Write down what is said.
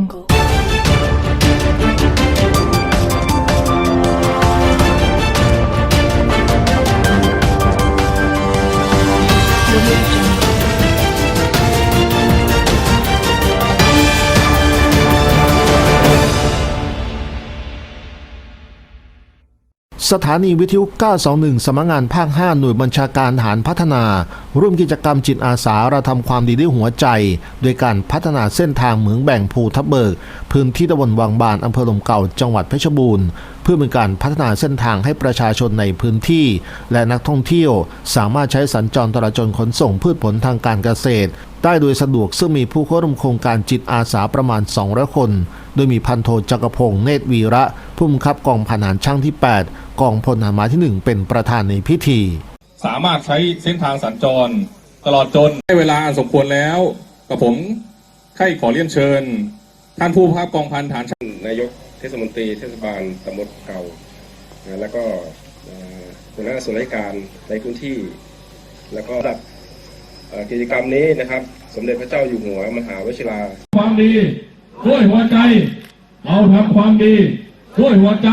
Jungle. สถานีวิทยุ 921 สำนักงานภาค 5 หน่วยบัญชาการทหารพัฒนา ร่วมกิจกรรมจิตอาสาเราทำความดีด้วยหัวใจ โดยการพัฒนาเส้นทางเหมืองแบ่งภูทับเบิก พื้นที่ตำบลวังบานอำเภอลมเก่าจังหวัดเพชรบูรณ์ เพื่อเป็นการพัฒนาเส้นทางให้ประชาชนในพื้นที่ และนักท่องเที่ยว สามารถใช้สัญจรตลาดจนขนส่งพืชผลทางการเกษตรได้โดยสะดวกซึ่งมีผู้เข้าร่วมโครงการจิตอาสาประมาณ 200 คน โดยมีพันโทจักรพงศ์เนตรวีระผู้บังคับกองพันหารช่างที่ 8 กองพลทหารม้าที่ 1 เป็นประธานในพิธี สามารถใช้เส้นทางสัญจร ตลอดจนได้เวลาอันสมควรแล้วกับผมใครขอเรียนเชิญ ท่านผู้บังคับกองพันฐานช่างนายกเทศมนตรีเทศบาลตำบลเก่านะแล้วก็เอ่อหัวหน้าส่วนราชการในพื้นที่ แล้วก็สำหรับเอ่อกิจกรรมนี้นะครับ สมเด็จพระเจ้าอยู่หัวมหาวชิราความดีด้วยหัวใจเอาทำความดีด้วยหัวใจ